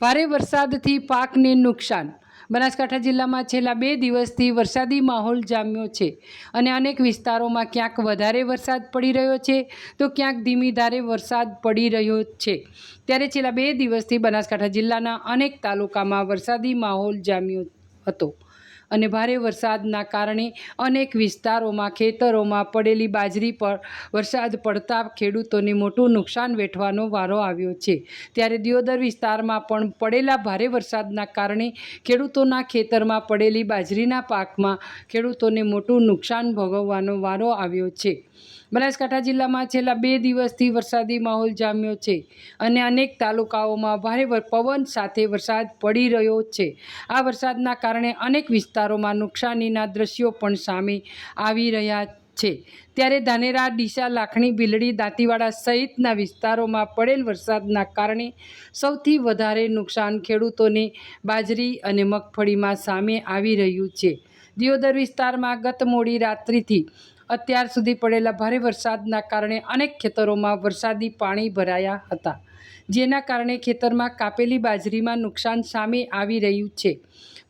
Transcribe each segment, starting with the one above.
ભારે વરસાદથી પાકને નુકસાન. બનાસકાંઠા જિલ્લામાં છેલ્લા બે દિવસથી વરસાદી માહોલ જામ્યો છે અને અનેક વિસ્તારોમાં ક્યાંક વધારે વરસાદ પડી રહ્યો છે તો ક્યાંક ધીમી ધારે વરસાદ પડી રહ્યો છે. ત્યારે છેલ્લા બે દિવસથી બનાસકાંઠા જિલ્લાના અનેક તાલુકામાં વરસાદી માહોલ જામ્યો હતો. અને ભારે વરસાદના કારણે અનેક વિસ્તારોમાં, ખેતરોમાં પડેલી બાજરી પર વરસાદ પડતા ખેડૂતોને મોટું નુકસાન વેઠવાનો વારો આવ્યો છે. ત્યારે દિયોદર વિસ્તારમાં પણ પડેલા ભારે વરસાદના કારણે ખેડૂતોના ખેતરમાં પડેલી બાજરીના પાકમાં ખેડૂતોને મોટું નુકસાન ભોગવવાનો વારો આવ્યો છે. બનાસકાંઠા જિલ્લામાં છેલ્લા બે દિવસથી વરસાદી માહોલ જામ્યો છે અને અનેક તાલુકાઓમાં ભારે પવન સાથે વરસાદ પડી રહ્યો છે. આ વરસાદના કારણે અનેક વિસ્તારોમાં નુકસાનીના દ્રશ્યો પણ સામે આવી રહ્યા છે. ત્યારે ધાનેરા, ડીસા, લાખણી, ભીલડી, દાંતીવાડા સહિતના વિસ્તારોમાં પડેલ વરસાદના કારણે સૌથી વધારે નુકસાન ખેડૂતોને બાજરી અને મગફળીમાં સામે આવી રહ્યું છે. દિયોદર વિસ્તારમાં ગત મોડી રાત્રિથી અત્યાર સુધી પડેલા ભારે વરસાદના કારણે અનેક ખેતરોમાં વરસાદી પાણી ભરાયા હતા, જેના કારણે ખેતરમાં કાપેલી બાજરીમાં નુકસાન સામે આવી રહ્યું છે.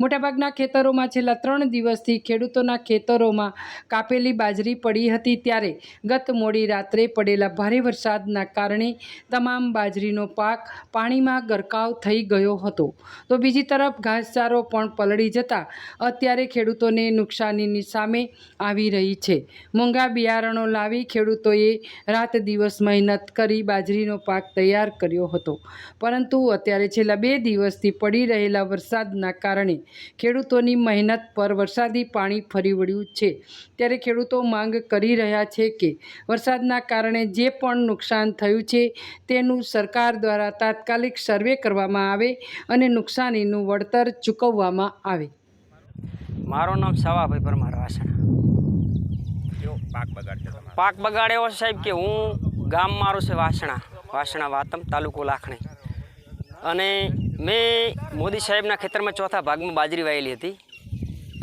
મોટાભાગના ખેતરોમાં છેલ્લા ત્રણ દિવસથી ખેડૂતોના ખેતરોમાં કાપેલી બાજરી પડી હતી ત્યારે ગત મોડી રાત્રે પડેલા ભારે વરસાદના કારણે તમામ બાજરીનો પાક પાણીમાં ગરકાવ થઈ ગયો હતો. તો બીજી તરફ ઘાસચારો પણ પલળી જતા અત્યારે ખેડૂતોને નુકસાનીની સામે આવી રહી છે. મોંઘા બિયારણો લાવી ખેડૂતોએ રાત દિવસ મહેનત કરી બાજરીનો પાક તૈયાર કર્યો હતો. પરંતુ અત્યારે છેલ્લા બે દિવસથી પડી રહેલા વરસાદના કારણે ખેડૂતોની મહેનત પર વરસાદી પાણી ફરી વળ્યું છે. ત્યારે ખેડૂતો માંગ કરી રહ્યા છે કે વરસાદના કારણે જે પણ નુકસાન થયું છે તેનું સરકાર દ્વારા તાત્કાલિક સર્વે કરવામાં આવે અને નુકસાનીનું વળતર ચૂકવવામાં આવે. મારું નામ સવાભાઈ પરમાર વાસણા. પાક બગાડે એવો સાહેબ કે હું ગામ મારું છે વાસણા. વાસણા વાતમ તાલુકો લાખણી. અને મેં મોદી સાહેબના ખેતરમાં ચોથા ભાગમાં બાજરી વાયેલી હતી.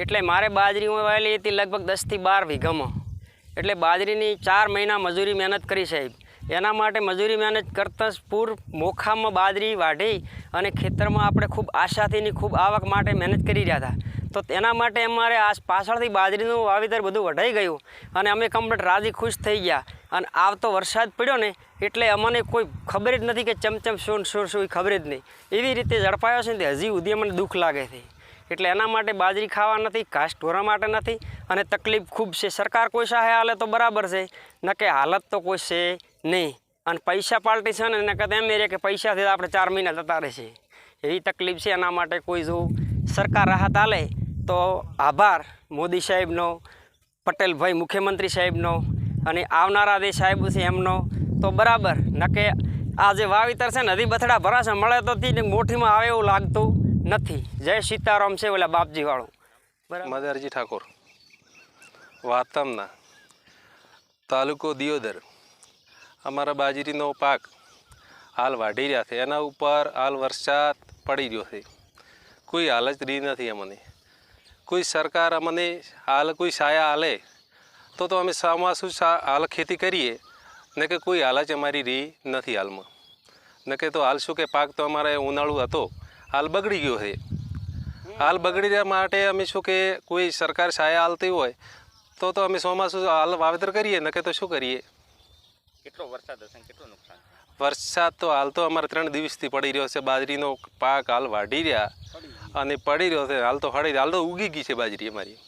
એટલે મારે બાજરી વાયેલી હતી લગભગ દસથી બાર વીઘામાં. એટલે બાજરીની ચાર મહિના મજૂરી મહેનત કરી સાહેબ. એના માટે મજૂરી મહેનત કરતાં પૂર મોખામાં બાજરી વાઢી અને ખેતરમાં આપણે ખૂબ આશાથીની ખૂબ આવક માટે મહેનત કરી રહ્યા હતા. તો તેના માટે અમારે આ પાછળથી બાજરીનું વાવેતર બધું વઢાઈ ગયું અને અમે કમ્પ્લીટ રાજી ખુશ થઈ ગયા. અને આવતો વરસાદ પડ્યો ને એટલે અમને કોઈ ખબર જ નથી કે ચમચમ શું શું શું ખબર જ નહીં. એવી રીતે ઝડપાયો છે ને તે હજી સુધી અમને દુઃખ લાગે છે. એટલે એના માટે બાજરી ખાવા નથી, ઘાસ ઢોરા માટે નથી અને તકલીફ ખૂબ છે. સરકાર કોઈ સહાય હાલે તો બરાબર છે, ન કે હાલત તો કોઈ છે નહીં. અને પૈસા પાલટી છે ને, એને કદાચ એમ કે પૈસાથી આપણે ચાર મહિના જતા રહેશે. એવી તકલીફ છે એના માટે કોઈ જો સરકાર રાહત હાલે તો આભાર. મોદી સાહેબનો, પટેલભાઈ મુખ્યમંત્રી સાહેબનો અને આવનારા જે સાહેબ છે એમનો, તો બરાબર. ન કે આ જે વાવેતર છે ને, હજી બથડા ભરાશે. મળે તો મોઠીમાં આવે એવું લાગતું નથી. જય સીતારામ છે ઓલા બાપજીવાળું. બરાબર. મદારજી ઠાકોર, વાતમના, તાલુકો દિયોદર. અમારા બાજરીનો પાક હાલ વાઢી રહ્યા છે. એના ઉપર હાલ વરસાદ પડી રહ્યો છે. કોઈ હાલ જ રહી નથી અમને. કોઈ સરકાર અમને, હાલ કોઈ સાયા હાલે. તો તો અમે સામાસુ હાલ ખેતી કરીએ? ને કે કોઈ હાલ જ અમારી રી નથી હાલમાં. ને કે તો હાલ શું કે પાક તો અમારે ઉનાળુ હતો. હાલ બગડી ગયો છે. હાલ બગડી રહ્યા માટે અમે શું કે કોઈ સરકાર સહાય હાલતી હોય તો તો અમે ચોમાસું હાલ વાવેતર કરીએ? ને કે તો શું કરીએ? કેટલો વરસાદ હશે કેટલું નુકસાન? વરસાદ તો હાલ તો અમારે ત્રણ દિવસથી પડી રહ્યો છે. બાજરીનો પાક હાલ વાઢી રહ્યા અને પડી રહ્યો છે. હાલ તો હળી હાલ તો ઉગી ગઈ છે બાજરી અમારી.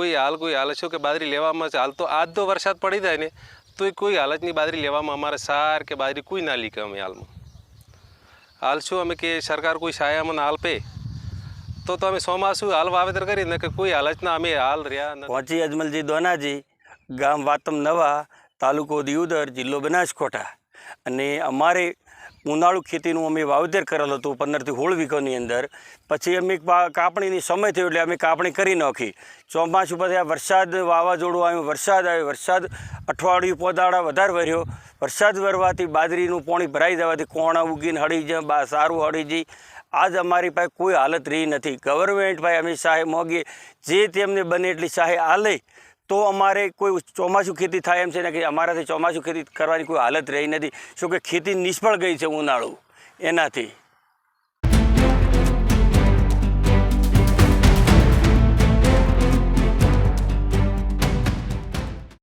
કોઈ હાલ કોઈ હાલ શું કે બાજરી લેવામાં છે? હાલ તો આજ તો વરસાદ પડી જાય ને તો કોઈ હાલતની બાજરી લેવામાં અમારે સાર કે બાજરી કોઈ ના લીકે અમે હાલમાં. હાલ છું અમે કે સરકાર કોઈ સહાય અમને હાલ પે તો તો અમે ચોમાસું હાલ વાવેતર કરીને કે કોઈ હાલતના અમે હાલ રહ્યા પહોંચી અજમલજી દોનાજી, ગામ વાતમ નવા, તાલુકો દિયોદર જિલ્લો બનાસકોટા અને અમારે ઉનાળુ ખેતીનું અમે વાવેતર કરેલ હતું પંદરથી હોળ વીઘોની અંદર. પછી અમે કાપણીની સમય થયો એટલે અમે કાપણી કરી નાખી. ચોમાસું પછી આ વરસાદ વાવાઝોડું આવ્યું, વરસાદ આવ્યો, વરસાદ અઠવાડિયું પોદાડા વધારે વર્યો વરસાદ વરવાથી બાજરીનું પાણી ભરાઈ જવાથી કોણા ઉગીને હળી જાય સારું હળી જઈ આજ અમારી પાસે કોઈ હાલત રહી નથી. ગવર્મેન્ટ ભાઈ અમે સહાય મોગીએ, જે તેમને બને એટલી સહાય આલે તો અમારે કોઈ ચોમાસું ખેતી થાય એમ છે ને કે અમારાથી ચોમાસું ખેતી કરવાની કોઈ હાલત રહી નથી. શું કે ખેતી નિષ્ફળ ગઈ છે ઉનાળું એનાથી.